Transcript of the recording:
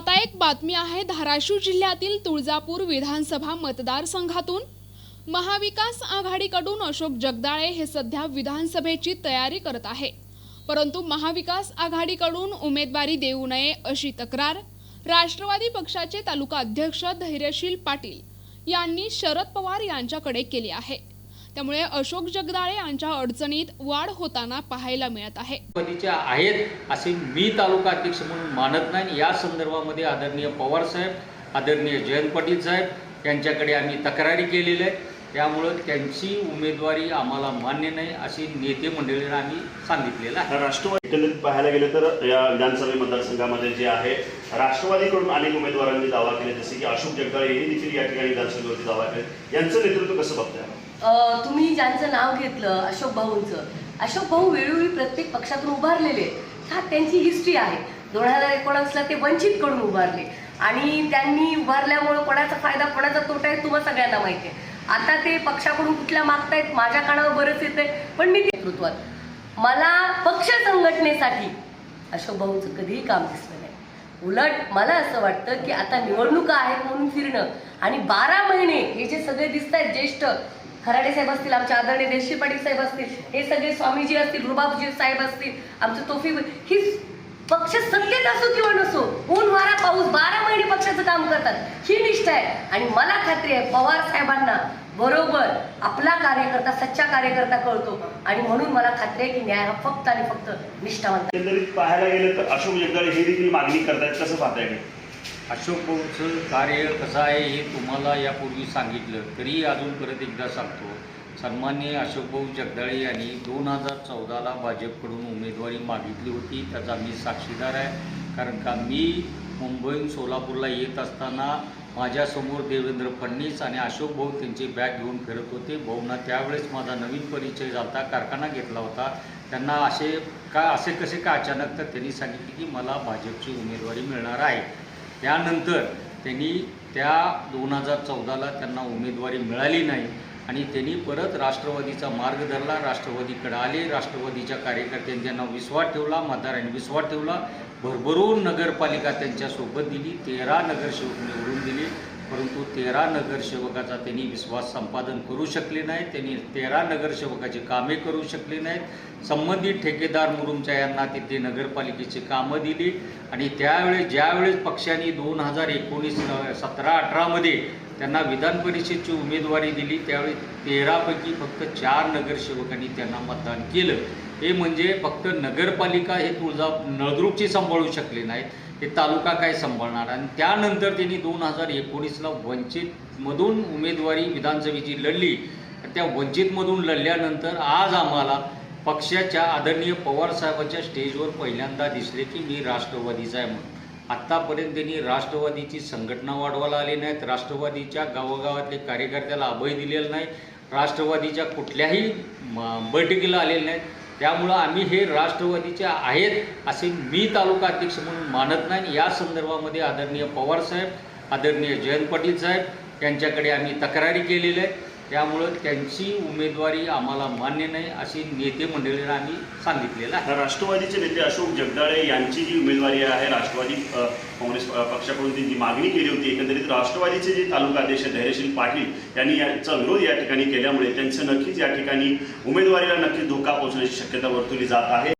आता एक बातमी आहे धाराशिव जिल्ह्यातील तुळजापूर विधानसभा मतदारसंघातून. महाविकास आघाडीकडून अशोक जगदाळे हे सध्या विधानसभेची तयारी करत आहे. परंतु महाविकास आघाडीकडून उमेदवारी देऊ नये अशी तक्रार राष्ट्रवादी पक्षाचे तालुका अध्यक्ष धैर्यशील पाटील यांनी शरद पवार यांच्याकडे केली आहे. त्यामुळे अशोक जगदाळे यांच्या अडचणीत वाढ होताना पाहायला मिळत आहे. पदीच्या आहेत असे मी तालुका अध्यक्ष म्हणून मानत नाही. या संदर्भामध्ये आदरणीय पवार साहेब आदरणीय जयंत पाटील साहेब यांच्याकडे आम्ही तक्रारी केलेल्या आहेत त्यामुळं त्यांची उमेदवारी आम्हाला मान्य नाही अशी नेते मंडळींना आम्ही सांगितलेलं आहे. राष्ट्रवादी एकंदरीत पाहायला गेलं तर या विधानसभा मतदारसंघामध्ये जे आहे राष्ट्रवादीकडून अनेक उमेदवारांनी दावा केले जसे की अशोक जगदाळे हे देखील या ठिकाणी विधानसभेवरती दावा केले. यांचं नेतृत्व कसं बघताय तुम्ही ज्यांचं नाव घेतलं अशोक भाऊंचं अशोक भाऊ वेळोवेळी प्रत्येक पक्षातून उभारलेले. आहेत. हा त्यांची हिस्ट्री आहे. दोन हजार एकोणीसला ते वंचितकडून उभारले. आणि त्यांनी उभारल्यामुळं कोणाचा फायदा कोणाचा तोटा आहे तुम्हाला सगळ्यांना माहिती आहे. आता ते पक्षाकडून कुठल्या मागतायत माझ्या कानावर बरंच येते पण मी नेतृत्वात मला पक्ष संघटनेसाठी अशोक भाऊंचं कधीही काम दिसलं नाही. उलट मला असं वाटतं की आता निवडणुका आहेत म्हणून फिरणं आणि बारा महिने हे जे सगळे दिसत आहेत ज्येष्ठ खराडे साहेब असतील आमचे आदरणीय देशी पाटील साहेब असतील हे सगळे स्वामीजी असतील रुबाबजी साहेब असतील आमचे तोफी ही पक्ष सत्तेत असो किंवा नसो ऊन वारा पाऊस बारा महिने पक्षाचं काम करतात. ही निष्ठा आहे. आणि मला खात्री आहे पवार साहेबांना बरोबर आपला कार्यकर्ता सच्चा कार्यकर्ता कळतो. आणि म्हणून मला खात्री आहे की न्याय हा फक्त आणि फक्त निष्ठावंत पाहायला गेलं तर अशोक जगदाळे हे देखील मागणी करतायत. कसं पाहताय? अशोक भाऊचं कार्य कसं आहे हे तुम्हाला यापूर्वी सांगितलं. तरी अजून परत एकदा सांगतो. सन्मान्य अशोक भाऊ जगदाळे यांनी दोन हजार चौदाला भाजपकडून उमेदवारी मागितली होती. त्याचा मी साक्षीदार आहे. कारण का मी मुंबईहून सोलापूरला येत असताना माझ्यासमोर देवेंद्र फडणवीस आणि अशोक भाऊ त्यांची बॅग घेऊन फिरत होते. भाऊंना त्यावेळेस माझा नवीन परिचय झाला कारखाना घेतला होता. त्यांना असे का असे कसे का अचानक तर त्यांनी सांगितले की मला भाजपची उमेदवारी मिळणार आहे. त्यानंतर त्यांनी त्या दोन हजार चौदाला त्यांना उमेदवारी मिळाली नाही आणि त्यांनी परत राष्ट्रवादीचा मार्ग धरला. राष्ट्रवादीकडे आले. राष्ट्रवादीच्या कार्यकर्त्यांनी त्यांना विश्वास ठेवला. मतदारांनी विश्वास ठेवला. भरभरून नगरपालिका त्यांच्यासोबत दिली. तेरा नगरसेवक निवडून दिले. परंतु तेरा नगरसेवकाचा त्यांनी विश्वास संपादन करू शकले नाहीत त्यांनी तेरा नगरसेवकाची कामे करू शकले नाहीत. संबंधित ठेकेदार मुरुमच्या यांना तिथे नगरपालिकेची कामं दिली आणि त्यावेळेस ज्यावेळेस पक्षाने दोन हजार एकोणीस सतरा अठरामध्ये त्यांना विधान परिषदेची उमेदवारी दिली त्यावेळी तेरापैकी फक्त चार नगरसेवकांनी त्यांना मतदान केलं. हे म्हणजे फक्त नगरपालिका हे तुळजा नळदुर्गची सांभाळू शकले नाहीत. हे तालुका काय सांभाळणार? आणि त्यानंतर त्यांनी दोन हजार एकोणीसला वंचितमधून उमेदवारी विधानसभेची लढली. त्या वंचितमधून लढल्यानंतर आज आम्हाला पक्षाच्या आदरणीय पवारसाहेबांच्या स्टेजवर पहिल्यांदा दिसले की मी राष्ट्रवादीचा आहे म्हणून. आत्तापर्यंत त्यांनी राष्ट्रवादीची संघटना वाढवायला आली नाहीत. राष्ट्रवादीच्या गावोगावातले कार्यकर्त्याला अभय दिलेला नाही. राष्ट्रवादीच्या कुठल्याही म- बैठकीला आलेले नाहीत. त्यामुळं आम्ही हे राष्ट्रवादीचे आहेत असे मी तालुका अध्यक्ष म्हणून मानत नाही. या संदर्भामध्ये आदरणीय पवार साहेब आदरणीय जयंत पाटील साहेब यांच्याकडे आम्ही तक्रारी केलेल्या आहेत. त्यामुळं त्यांची उमेदवारी आम्हाला मान्य नाही अशी नेते मंडळींना आम्ही सांगितलेलं आहे. राष्ट्रवादीचे नेते अशोक जगदाळे यांची जी उमेदवारी आहे राष्ट्रवादी काँग्रेस अ, पक्षाकडून जी मागणी केली होती. एकंदरीत राष्ट्रवादीचे जे तालुका अध्यक्ष धैर्यशील पाटील यांनी याचा विरोध या ठिकाणी केल्यामुळे त्यांचं नक्कीच या ठिकाणी उमेदवारीला नक्कीच धोका पोहोचण्याची शक्यता वर्तवली जात आहे.